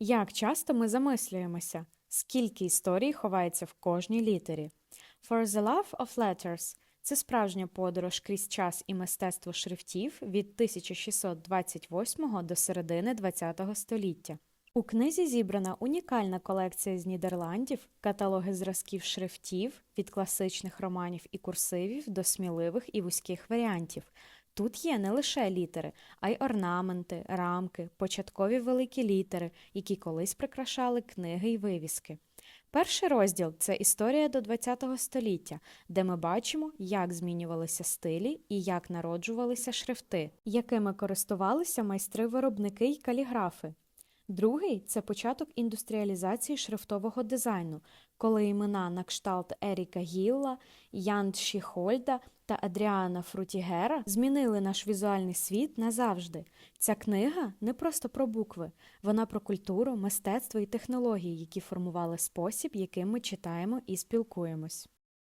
Як часто ми замислюємося, скільки історій ховається в кожній літері? For the Love of Letters це справжня подорож крізь час і мистецтво шрифтів від 1628 до середини ХХ століття. У книзі зібрана унікальна колекція з Нідерландів, каталоги зразків шрифтів від класичних романів і курсивів до сміливих і вузьких варіантів. Тут є не лише літери, а й орнаменти, рамки, початкові великі літери, які колись прикрашали книги й вивіски. Перший розділ це історія до ХХ століття, де ми бачимо, як змінювалися стилі і як народжувалися шрифти, якими користувалися майстри-виробники й каліграфи. Другий це початок індустріалізації шрифтового дизайну, коли імена на кшталт Еріка Гілла, Ян Шіхольда та Адріана Фрутігера змінили наш візуальний світ назавжди. Ця книга не просто про букви, вона про культуру, мистецтво і технології, які формували спосіб, яким ми читаємо і спілкуємось.